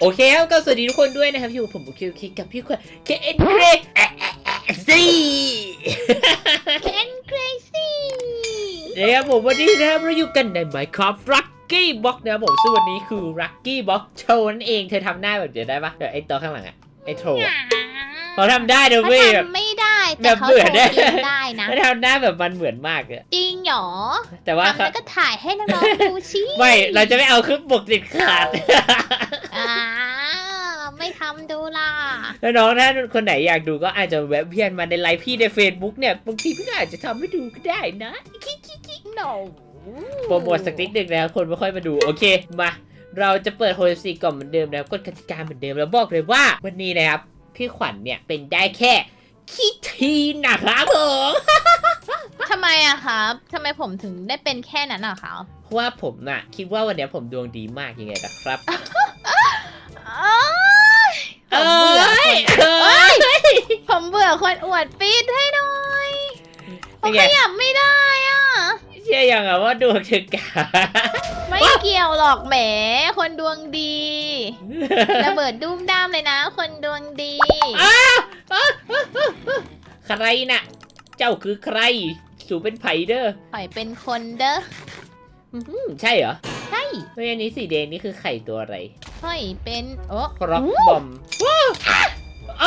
โอเคครับก็สวัสดีทุกคนด้วยนะครับอยู่กับผมบุคิวคิกกับพี่คนเคเอ็นเครซีเป็นครซี่นะครับผมวันนี้นะครับเราอยู่กันใน Minecraft Lucky Box นะครับผมซึ่งวันนี้คือ Lucky Box โชว์นั่นเองเธอทำหน้าแบบเดี๋ยวได้ปะเดี๋ยวไอ้ตัวข้างหลังอะไอ้โทรอะเขาทำได้เดี๋ยวเขาเว้ยแบบทำไม่ได้แบแต่บเขาเบื่อโชว์ได้เองได้นะเขาทำหน้าแบบมันเหมือนมากอะจริงเหรอแต่ว่าทำเขาแล้วก็ถ่ายให้น้องๆดูชิไม่เราจะไม่เอาขึ้นปกติดขาด อ่าไม่ทำดูล่ะ แล้วน้องถ้าคนไหนอยากดูก็อาจจะแวะเวียนมาในไลฟ์พี่ใน Facebook เนี่ยบางทีพี่ก็อาจจะทำให้ดูก็ได้นะโนโปรโมทสักนิดหนึ่งนะครับคนไม่ค่อยมาดู โอเคมา เราจะเปิดโฮลซีกล่องเหมือนเดิมนะครับกฎกติกาเหมือนเดิมแล้วบอกเลยว่า วันนี้นะครับ พี่ขวัญเนี่ยเป็นได้แค่คิดทีนะครับผม ทำไมอะครับทำไมผมถึงได้เป็นแค่นั้นอะครับ เพราะว่าผมน่ะคิดว่าวันเนี้ยผมดวงดีมากยังไงนะครับอ้ายผม เบื่อคนเอ้ยผมเบื่อคนอวดปีดให้หน่อยผเป็มนไงขยับไม่ได้อะเชื่อยังอะว่าดวงถึงกาไม่เกี่ยวหรอกแหม คนดวงดีระเบิดดุ้มด้ามเลยนะ คนดวงดีอ้าวอ้าวอ้าวอ้าวใครน่ะ เจ้าคือใคร สู่เป็นไผเด้อปล่อยเป็นคนเด้ออื้อหือใช่เหรอ ใช่เฮ้ยอันนี้สีแดงนี่คือไข่ตัวอะไรปล่อยเป็นโอ้ครอกบอมอ้าวอ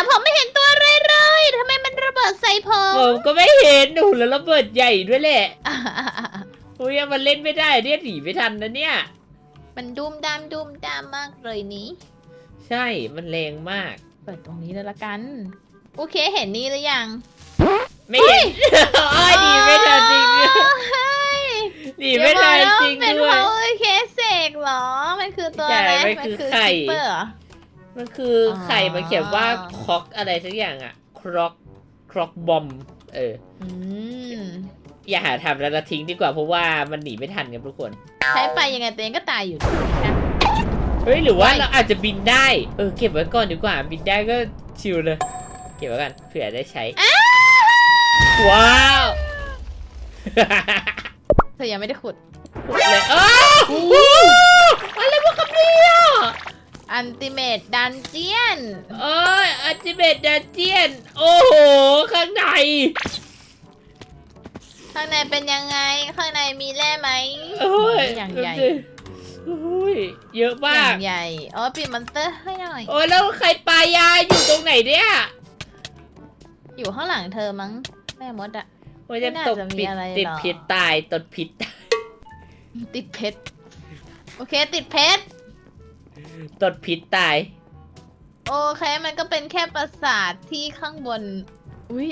ะผมไม่เห็นตัวอะไรเลยทำไมมันระเบิดใส่ผมผมก็ไม่เห็นโอ้โหแล้วระเบิดใหญ่ด้วยแหละอะโอ้ยมันเล่นไม่ได้เนี่ยหนีไม่ทันนะเนี่ย มันดุมดามดุมดามมากเลยนี้ ใช่มันแรงมาก เปิดตรงนี้เลยละกัน โอเคเห็นนี่หรือยัง ไม่เห็นโอ้ยหนีไม่ทันจริงด้วยเฮ้ย หนีไม่ทันจริงเป็นด้เพวย ราะเคสเสกเหรอ มันคือตัวใช่อะไรมันคือไข่คิปเปอร์เหรอ มันคือไข่อ๋อมันเขียนว่าคอกอะไรสักอย่างอะครอกครอกบอม เออ อืมอย่าหาทำแล้วนะทิ้งดีกว่าเพราะว่ามันหนีไม่ทันครับทุกคน ใช้ไปยังไงตัวเองก็ตายอยู่ดีนะ เฮ้ยหรือว่าไม่ เราอาจจะบินได้ เออเก็บไว้ก่อนดีกว่า บินได้ก็ชิลเลย เก็บไว้กันเผื่อได้ใช้ ว้าว เธอยังไม่ได้ขุดเลยอ้าวโอ้โหอะไรวะครับเนี่ยอันติเมตดันเจียน เอ้ยอัลติเมทดันเจียน โอ้โห ข้างในข้างในเป็นยังไง ข้างในมีแร่ไหมโอ้ยอย่างใหญ่โอ้ยเยอะอมากย่างใหญ่อ๋อปิดมอนสเตอร์ให้หน่อย โอ้ยแล้วใครปลายาอยู่ตรงไหนเนี่ย อยู่ข้างหลังเธอมั้งแม่มดอะ โอ้ยจะไม่น่าตกจะมีผิดอะไรติดหรอก พิษตายตดพิษตายติดเพชรโอเค ติดเพชรตดพิษตาย โอเค มันก็เป็นแค่ปราสาทที่ข้างบน อุ้ย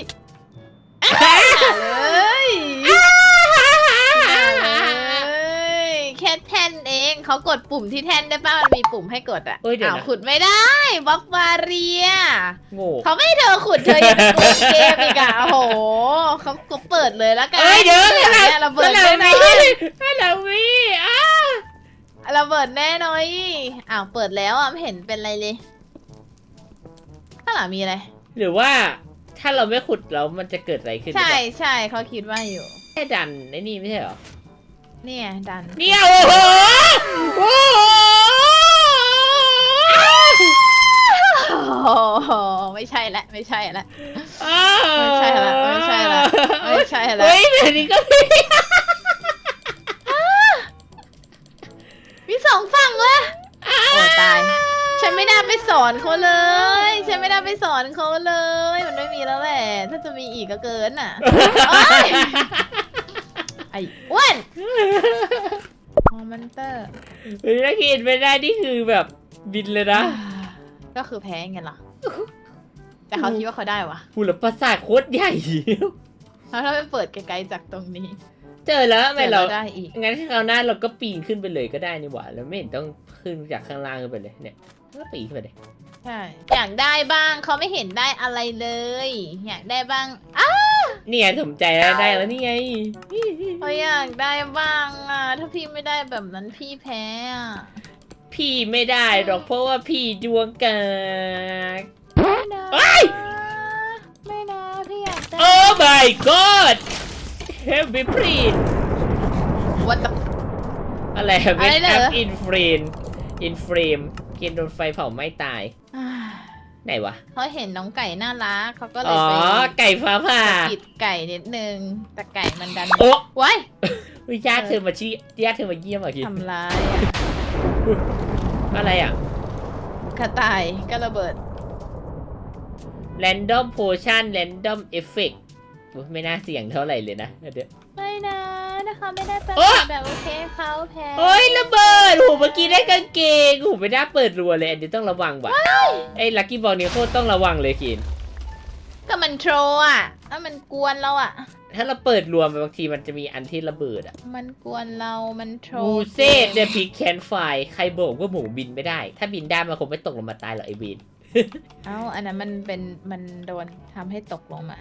เลยเลยแค่แท่น เองเขากดปุ่มที่แท่นได้ป่ะมันมีปุ่มให้กดอะเอ้ยเดี๋ยวนะ อ้าวขุดไม่ได้บล็อกบาเรียโง่เขาไม่ให้เธอขุดเธอยังจะโกงเกมอีกอะโอ้โหเขาก็เปิดเลยแล้วกันเอ้ยเดี๋ยวเนี่ยระเบิดแน่นอนฮัลโหลวีอ้าระเบิดแน่นอนอ้าวเปิดแล้วอะไม่เห็นเป็นไรเลยข้างหลังมีอะไร หรือว่าถ้าเราไม่ขุดแล้วมันจะเกิดอะไรขึ้นใช่ใช่เขาคิดว่าอยู่ แค่ดันไอ้นี่ไม่ใช่เหรอ เนี่ยดันเนี่ยโอ้โหโอ้โหโอ้โหไม่ใช่ละไม่ใช่ละ อ้าวไม่ใช่ละไม่ใช่ละไม่ใช่ละ เฮ้ยเดี๋ยวนี้ก็มีมีสองฝั่งเลยโอ้ตาย ฉันไม่น่าไปสอนเขาเลย ฉันไม่น่าไปสอนเขาเลย มันไม่มีแล้วแหละ ถ้าจะมีอีกก็เกินอะ โอ๊ย ไอ้อ้วนมอมันเตอร์เฮ้ยถ้ากินไม่ได้นี่คือแบบบินเลยนะ ก็คือแพ้ไงล่ะ แต่เขาคิดว่าเขาได้วะหูแล้วประสาทโคตรใหญ่ แล้วถ้าไปเปิดไกลๆจากตรงนี้ เจอแล้วทำไมเราได้อีก งั้นคราวหน้าเราก็ปีนขึ้นไปเลยก็ได้นี่หว่า แล้วไม่เห็นต้องขึ้นจากข้างล่างขึ้นไปเลยเนี่ย ก็ปีนขึ้นไปเลยใช่อยากได้บ้างเขาไม่เห็นได้อะไรเลย อยากได้บ้างอ้าเนี่ยสมใจแล้วได้แล้วนี่ไงเขาอยากได้บ้างอะ ถ้าพี่ไม่ได้แบบนั้นพี่แพ้อะพี่ไม่ได้หรอกเพราะว่าพี่ดวงกากไม่นะเอ้ยไม่นะพี่อยากได้โอ้ my god help me please วัดอะไรอะไรเป็น เหรแออปอินฟรีนอินเฟรมกินโดนไฟเผาไหม้ตายอ่าไหนวะ เขาเห็นน้องไก่น่ารักเขาก็เลอ๋ยอ ไปไก่ฟ้าผ่า กิดไก่นิดนึง แต่ไก่มันดันโอ้ไว้ายยญาติเธอมาชี้ญาติเธอมาเยี่ยมอะคิดทำร้ายอะอะไรอะ กระต่ายก็ระเบิด Random Potion Random Effect อุ๊ยไม่น่าเสี่ยงเท่าไหร่เลยนะเดี๋ยว ไม่นะนะคะไม่ได้เป็นโอ๊ะแบบโอเคเขาแพ้โอ้ยระเบิดโหเมื่อกี้ได้กางเกงโหไม่น่าเปิดรัวเลยอันนี้ต้องระวังว่ะไอ้ลักกี้บอลนี้โคตรต้องระวังเลยคินก็มันโทรอะถ้ามันกวนเราอะ ถ้าเราเปิดรวมไปบางทีมันจะมีอันที่ระเบิดอะ มันกวนเรามันโทรบูเซตเดพิกแคนไฟใครบอกว่าหมูบินไม่ได้ ถ้าบินได้มันคงไม่ตกลงมาตายหรอกไอ้บิน เอ้าอันนั้นมันเป็นมันโดนทำให้ตกลงมา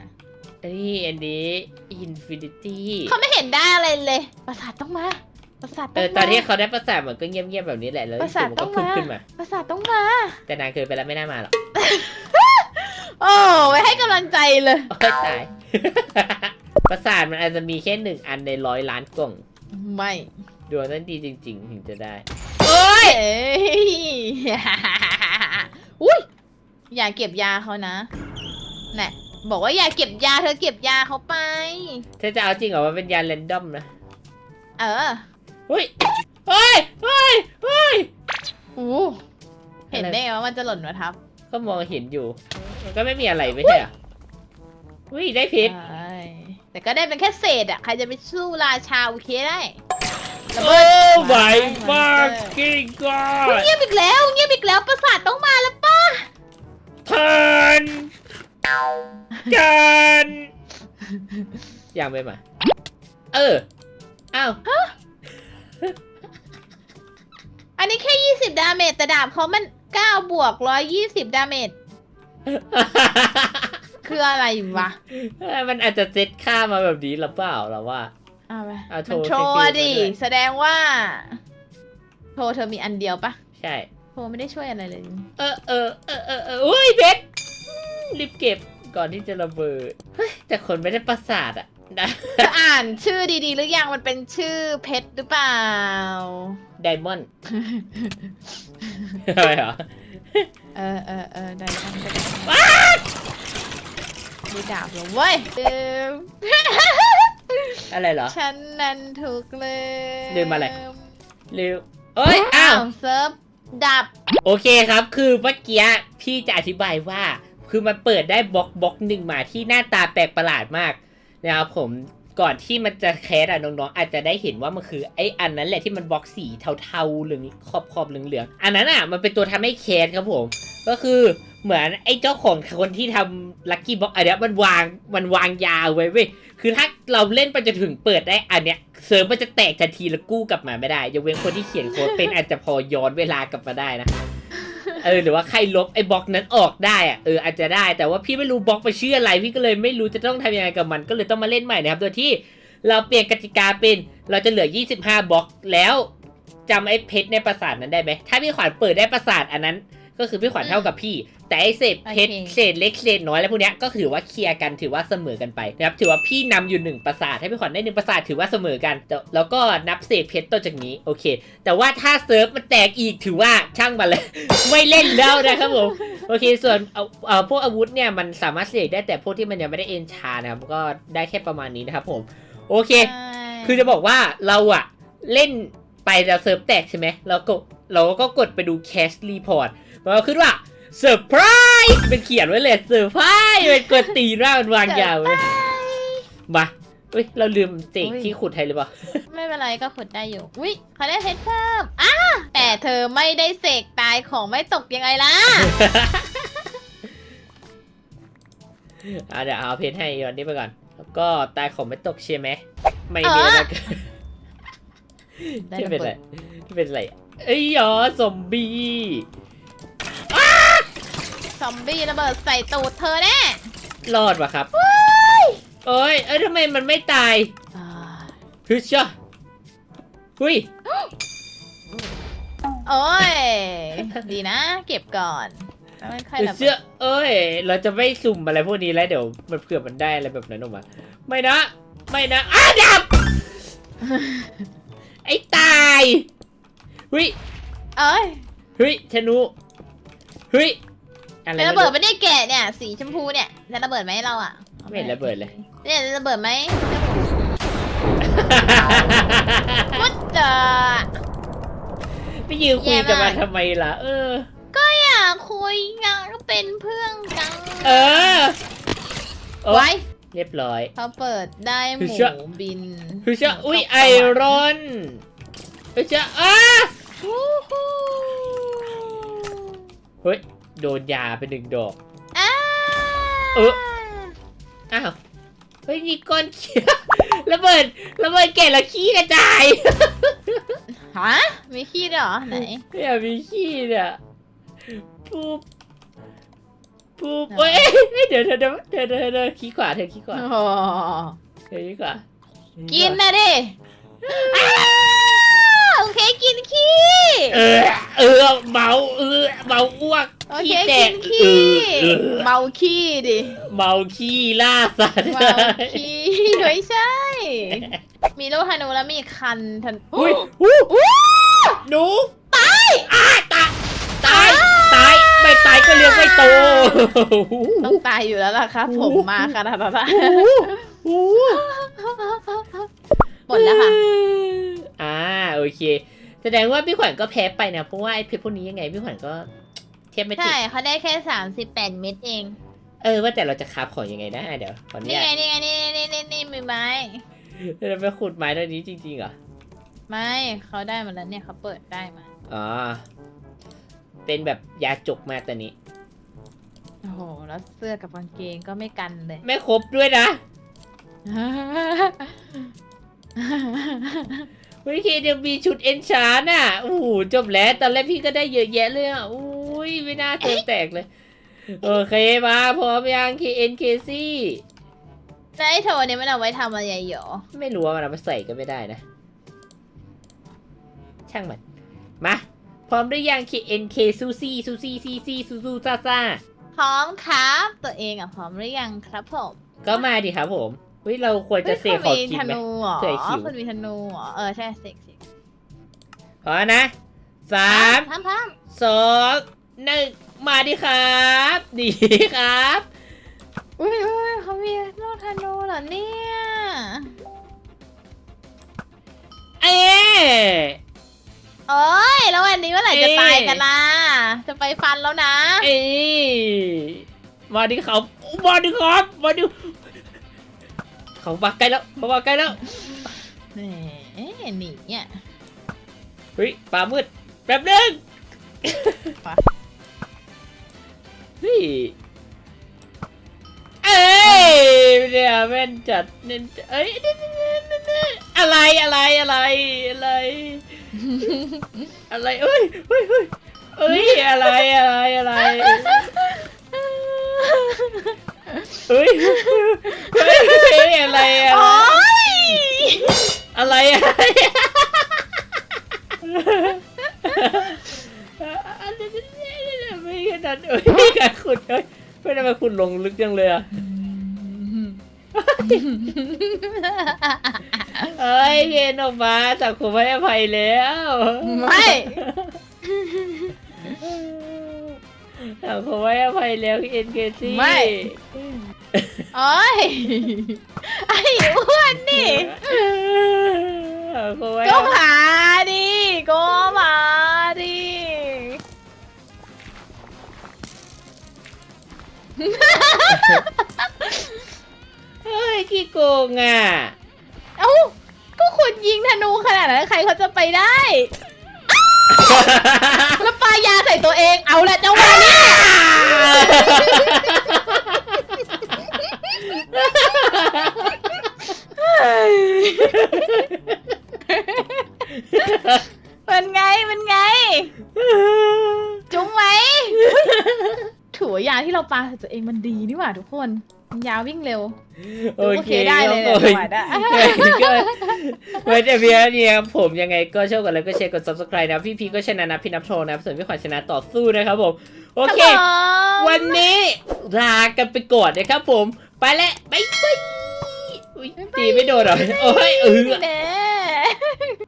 นี่อันนี้อินฟินิตี้เขาไม่เห็นได้อะไรเลย ประสาทต้องมา ประสาทเอต้อองตอนมา ที่เขาได้ประสาทมันก็เงียบๆแบบนี้แหละแล้วประสาทมันต้ก็องพุ่งมา ขึ้นมา ประสาทต้องมา แต่นานเกินไปแล้วไม่น่ามาหรอกโอ้ไว้ให้กำลังใจเลย โอ้ยตาย ประสาทมันอาจจะมีแค่หนึ่งอันในร้อยล้านกล่องไม่ดวงนั้นดีจริง ๆ ถึงจะได้ โอ้ยเอ้ยอุ้ยอย่าเก็บยาเขานะน่ะ บอกว่าอย่าเก็บยาเธอเก็บยาเขาไป เธอจะเอาจริงเหรอว่าเป็นยาแรนดอมนะเออเฮ้ยเฮ้ยเฮ้ยเฮ้ยอู้เห็นได้ไงว่ามันจะหล่นมาทับก็มองเห็นอยู่ มันก็ไม่มีอะไรไม่ใช่เหรอเฮ้ยได้เพชรใช่แต่ก็ได้เป็นแค่เศษอะ ใครจะไปสู้ราชาโอเคได้ระโอ้เบิด my มา fucking เฮ้ย god เงียบอีกแล้วเงียบอีกแล้วประสาทต้องมาแล้วป้า turn กันยังไม่มาเออ อ้าวอันนี้แค่ 20 ดาเมจแต่ดาบเขามัน 9 บวก 120 ดาเมจคืออะไรวะ มันอาจจะเซตค่ามาแบบนี้หรือเปล่าเราว่าเอาไปเอาโทรมันโทรสกิลอะมาดิด้วยแสดงว่าโทรเธอมีอันเดียวปะ ใช่โทรไม่ได้ช่วยอะไรเลย เออเออเออเออเอออุ้ยเพชรรีบเก็บ ก่อนที่จะระเบิด เฮ้ย แต่คนไม่ได้ประสาทอะนะเธออ่านชื่อดีๆ หรือยังมันเป็นชื่อเพชรหรือเปล่า ไดมอนด์อะไรเหรอเออเออเออได้ทำได้มีดาบเหรอเว้ยลืมอะไรเหรอ ฉันนั้นถูกเลยลืมอะไร เร็วเอ้ย อ้าวเซิร์ฟดับ โอเคครับ คือเมื่อกี้พี่จะอธิบายว่า คือมันเปิดได้บล็อกบล็อกหนึ่งมาที่หน้าตาแปลกประหลาดมากนะครับผมก่อนที่มันจะแคสอะน้องๆอาจจะได้เห็นว่ามันคือไอ้อันนั้นแหละที่มันบล็อกสีเทาๆเหลืองขอบขอบเหลืองๆอันนั้นอะมันเป็นตัวทำให้แคสครับผม ก็คือเหมือนไอ้เจ้าของคนที่ทำลัคกี้บ็อกอันเนี้ยมันวางมันวางยาไว้เว้ยคือถ้าเราเล่นไปจนถึงเปิดได้อันเนี้ยเซิร์ฟมันจะแตกทันทีแล้วกู้กลับมาไม่ได้ยกเว้นคนที่เขียนโค้ดเป็นอาจจะพอย้อนเวลากลับมาได้นะ เออหรือว่าใครลบไอ้บล็อกนั้นออกได้อะเอออาจจะได้แต่ว่าพี่ไม่รู้บล็อกไปชื่ออะไร พี่ก็เลยไม่รู้จะต้องทำยังไงกับมันก็เลยต้องมาเล่นใหม่นะครับโดยที่เราเปลี่ยนกติกาเป็นเราจะเหลือ 25บล็อกแล้วจำไอ้เพชรในปราสาทนั้นได้ไหมถ้าพี่ขวัญเปิดได้ปราสาทอันนั้น ก็คือพี่ขวัญเท่ากับพี่ แต่ไอ้เศษเพชรโอเค เศษเล็กเศษน้อยอะไรพวกเนี้ยก็ถือว่าเคลียร์กันถือว่าเสมอกันไปนะครับถือว่าพี่นำอยู่หนึ่งปราสาทให้พี่ขวัญได้หนึ่งปราสาทถือว่าเสมอกันแต่แล้วก็นับเศษเพชรต่อจากนี้โอเค แต่ว่าถ้าเซิร์ฟมันแตกอีกถือว่าช่างมันเลย ไม่เล่นแล้วนะครับผมโอเค ส่วนเอาเอาพวกอาวุธเนี่ยมันสามารถเสกได้แต่พวกที่มันยังไม่ได้เอนชานะครับก็ได้แค่ประมาณนี้นะครับผมโอเคใช่คือจะบอกว่าเราอะเล่น ไปแล้วเซิร์ฟแตกใช่ไหมเราก็เราก็กดไปดูแคสรีพอร์ตมันก็ขึ้นว่าเซอร์ไพรส์เป็นเขียนไว้เลยเซอร์ไพรส์เป็นกดตีหน้ามันวางยาวเลยมาเฮ้ยเราลืมเสกที่ขุดไทยหรือเปล่า ไม่เป็นไรก็ขุดได้อยู่ อุ้ยเขาได้เพชรเพิ่มอะแต่เธอไม่ได้เสกตายของไม่ตกยังไงล่ะอะเดี๋ยวเอาเพชรให้ย้อนนี้ไปก่อน แล้วก็ตายของไม่ตกใช่ไหม ไม่มีอะ ไรเกิดได้ที่ระเป็นอะไรเบิดที่เป็นอะไรเอ้ยหรอซอมบี้ซอมบี้ระเบิดใส่ตูดเธอแน่รอดวะครับโอ้ยเอ้ยทำไมมันไม่ตายอ่าฮึชะหุยโอ้ย ดีนะ เก็บก่อนแล้วมันค่อยฮึระเบิเชื่อดเอ้ย เราจะไม่สุ่มอะไรพวกนี้แล้วเดี๋ยวมันเผื่อมันได้อะไรแบบนั้นออกมา ไม่นะ ไม่นะอ้าดับ ไอ้ตายหุยเอ้ยเฮ้ยธนูเฮ้ยอะไรเป็นระเบิดไม่ได้แกะเนี่ยสีชมพูเนี่ยจะระเบิดไหมเราอะไม่เห็นระเบิดเลยเนี่ยจะระเบิดไหมวัดเจอไปยืนคุยกันมาทำไมล่ะ เออ ก็อยากคุยอยากเป็นเพื่อนกัน เออโอ๊ยไว้ เรียบร้อยเขาเปิดได้หคือมูเชื่อบินคือจะอุ้ยไอรอนเฮ้ยจะอ้าฮู้ฮู้เฮ้ยโดนยาไปหนึ่งดอกอ้าเอออ้าวเฮ้ยมีก้อนขี้ระเบิดระเบิดแก่แล้วขี้กระจายฮะมีขี้ด้วยเหรอไหนเนี่ยมีขี้เนี่ยปุ๊บ ปุ๊บไหนเอ้ยเอ้ยเดี๋ยวเดี๋ยวเดี๋ยวเดี๋ยวเดี๋ยวเดี๋ยวขี้ขวาเธอขี้ขวาโอ้เธอขี้ขวากินนะดิอ้าวโอเคกินขี้ เออเออเมาเออเมาอ้วกโอเคขี้แตกิกนขี้ เออเออเมาขี้ดิ เมาขี้ล่าสัตว์ เมาขี้ไม่ใช่ มีลูกธนูแล้วมีคันทันอุ้ยอู้หนูตายอ้าตายตายตายไม่ตาย ก็เลี้ยงไม่โตต้องตายอยู่แล้วล่ะครับ ผมมาขนาดนั้นอะโอ้หมดแล้วค่ะ อ่าโอเค แสดงว่าพี่ขวัญก็แพ้ไปนะเพราะว่าไอ้เพชรพวกนี้ยังไงพี่ขวัญก็เทียบไม่ติใช่ดเขาได้แค่สามสิบแปดเม็ดเอง เออว่าแต่เราจะคราบของยังไงนะเดี๋ยวขออนุนี่ญาไงตนี่ไงนี่นี่นี่นี่มีไม้ เราไปขุดไม้ตัวนี้จริงๆเหรอไม่เขาได้มาแล้วเนี่ยเขาเปิดได้มาอ๋อ เป็นแบบยาจกมาแต่นี้ โอ้โห แล้วเสื้อกับกางเกงก็ไม่กันเลย ไม่ครบด้วยนะเฮ้ยเคเดี๋ยวมีชุดเอนชานอะโอ้โหจบแล้ว ตอนแรกพี่ก็ได้เยอะแยะเลยอะอุ้ยไม่น่าเติมแตกเลย โอเคมาพร้อมยังเคเอ็นเคซี่แล้วไอ้โทเนี่ยมันเอาไว้ทำอะไรหรอ ไม่รู้ว่ามันเอาไปใส่ก็ไม่ได้นะ ช่างมัน มา พร้อมหรือยัง KNK ซูซี่ซูซี่ซีซีซูซูซ่าซ่าพร้อมครับ ตัวเองอะพร้อมหรือยังครับผมก็มาดิครับผมเฮ้ยเราควรจะเสกของฮ้ยกินคุณไหมมีธนูเหรอเผื่อหิวคุณมีธนูเหรอเออใช่เสกสิพร้อมนะสามพร้อมพร้อมสองหนึ่งมาดิครับดีครับอุ้ยอุ้ยเขามีลูกธนูเหรอเนี่ย เอ๊ะโอ้ย แล้ววันนี้เมื่อไหร่จะตายกันล่ะ จะไปฟันแล้วนะ เอ๊ะมาดิครับมาดิครับมาดิเขามาใกล้แล้วเขามาใกล้แล้ว แหมหนีเนี่ยเฮ้ยปลามืดแป๊บนึงไปเฮ้ยเอ้ยเนี่ยแม่นจัดเน้นเอ้ยเนี่ยเนี่ยเนี่ยเนี่ยอะไรอะไรอะไรอะไร อะไรเอ้ยเฮ้ยเฮ้ยเอ้ยอะไรอะไรอะไรเอ้ยเฮ้ยเฮ้ยอะไรอะโอ้ยอะไรอะไรไม่ขนาดเอ้ยไม่การขุดเฮ้ยไม่ได้มาขุดลงลึกจังเลยอะ เอ้ยเกณฑ์ออกมาสังคมให้อภัยแล้วไม่สังคมให้อภัยแล้วเอ็นเกซี่ไม่โอ้ยไอ้อ้วนนี่สังคมให้ก็อภัยมาดิก็มาดิเฮ้ย ขี้โกงอะ เอ้า ก็คุณยิงธนูขนาดนั้นใครเขาจะไปได้ แล้วปายาใส่ตัวเอง เอาละจังหวะนี้มันไงมันไง จุ้งไหมถือว่ายาที่เราปาใส่ตัวเองมันดีนี่หว่าทุกคนมัน ยาวิ่งเร็ว โอเคได้เลยครับเนี่ยจังหวะน่ะก็ไว้แต่เพียงเท่านี้ครับผมยังไงก็ช่วยกดไลค์ก็แชร์กด subscribe นะ พี่พีก็ชนะนะพี่นับโชว์นะส่วนพี่ขวัญชนะต่อสู้นะครับผม โอเคครับผมวันนี้ลากันไปก่อนนะครับผม ไปแล้วบ๊ายบายอุ๊ยตีไม่โดนเหรอโอ้ยเออเด้